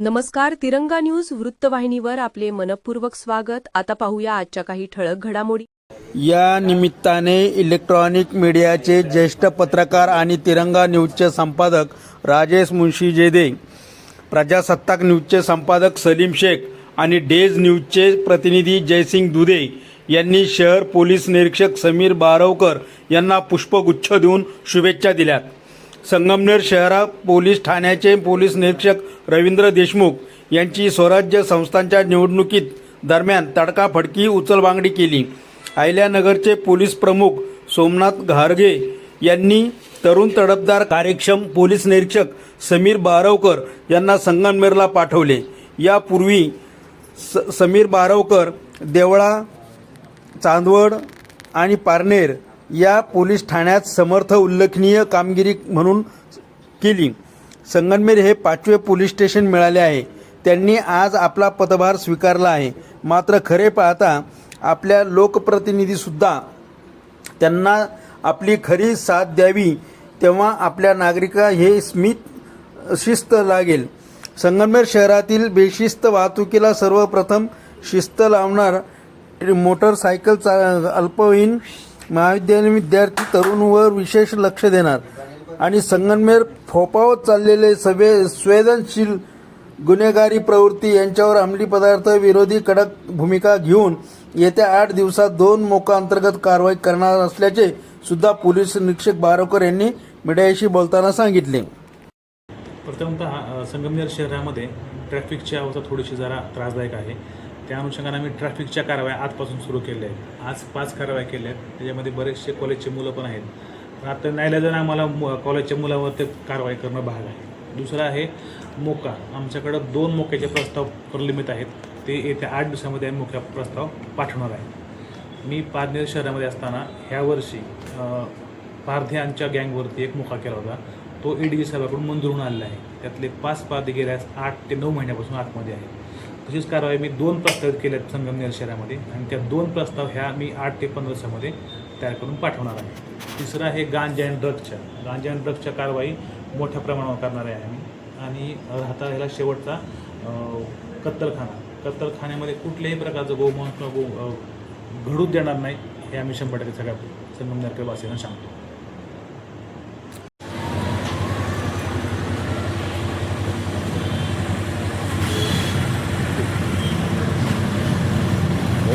नमस्कार तिरंगा न्यूज वृत्तवाहिनीवर आपले मनपूर्वक स्वागत. आता पाहूया आजच्या काही ठळक घडामोडी. या निमित्ताने इलेक्ट्रॉनिक मीडियाचे ज्येष्ठ पत्रकार आणि तिरंगा न्यूजचे संपादक राजेश मुंशीजेदे प्रजासत्ताक न्यूजचे संपादक सलीम शेख आणि डेज न्यूजचे प्रतिनिधी जयसिंग दुधे यांनी शहर पोलीस निरीक्षक समीर बारवकर यांना पुष्पगुच्छ देऊन शुभेच्छा दिल्यात. संगमनेर शहरात पोलीस ठाण्याचे पोलीस निरीक्षक रवींद्र देशमुख यांची स्वराज्य संस्थांच्या निवडणुकीत दरम्यान तडकाफडकी उचलबांगडी केली. अहिल्यानगरचे पोलीस प्रमुख सोमनाथ घारगे यांनी तरुण तडफदार कार्यक्षम पोलीस निरीक्षक समीर बारवकर यांना संगमनेरला पाठवले. यापूर्वी स समीर बारवकर देवळा चांदवड आणि पारनेर या पोलीस ठाण्यात समर्थ उल्लेखनीय कामगिरी म्हणून केली. संगनमेर हे पाचवे पोलीस स्टेशन मिळाले आहे. त्यांनी आज आपला पदभार स्वीकारला आहे. मात्र खरे पाहता आपल्या लोकप्रतिनिधीसुद्धा त्यांना आपली खरी साथ द्यावी तेव्हा आपल्या नागरिका हे स्मित शिस्त लागेल. संगमेर शहरातील बेशिस्त वाहतुकीला सर्वप्रथम शिस्त लावणार मोटरसायकल चा अल्पवयीन महाविद्यालयीन विद्यार्थी तरुणवर विशेष लक्ष देणार. आणि संगमनेर फोपावत चाललेले सवे संवेदनशील गुन्हेगारी प्रवृत्ती यांच्यावर अंमली पदार्थ विरोधी कडक भूमिका घेऊन येत्या आठ दिवसात दोन मोका अंतर्गत कारवाई करणार असल्याचे सुद्धा पोलीस निरीक्षक बारोकर यांनी मीडियाशी बोलताना सांगितले. प्रथमतः संगमनेर शहरामध्ये ट्रॅफिकची अवस्था थोडीशी जरा त्रासदायक आहे. त्या अनुषंगाने आम्ही ट्रॅफिकच्या कारवाया आजपासून सुरू केल्या आहेत. आज पाच कारवाया केल्या आहेत. त्याच्यामध्ये बरेचसे कॉलेजचे मुलं पण आहेत. पण आता जर आम्हाला मु कॉलेजच्या मुलावर ते कारवाई करणं भाग आहे. दुसरं आहे मोका. आमच्याकडं दोन मोक्याचे प्रस्ताव प्रलंबित आहेत. ते येत्या आठ दिवसामध्ये आम्ही मोक्या प्रस्ताव पाठवणार आहे. मी पारनेर शहरामध्ये असताना ह्या वर्षी अ, पारध्यांच्या गँगवरती एक मोका केला होता. तो ईडी साहेबाकडून मंजूर होऊन आलेला आहे. त्यातले पाच पारधी गेल्यास आठ ते नऊ महिन्यापासून आतमध्ये आहे तशीच कारवाई मी दोन प्रस्ताव केले आहेत संगमनेर शहरामध्ये आणि त्या दोन प्रस्ताव ह्या मी आठ ते पंधरा दिवसामध्ये तयार करून पाठवणार आहे. तिसरं आहे गांजा अँड ड्रग्सच्या गांजा अँड ड्रग्सच्या कारवाई मोठ्या प्रमाणावर करणार आहे आम्ही. आणि राहता ह्याला शेवटचा कत्तलखाना. कत्तलखान्यामध्ये कुठल्याही प्रकारचं गोमांस किंवा गो घडूच देणार नाही हे आम्ही शंभर टक्के सगळ्या संगमनेरकर वासियांना सांगतो.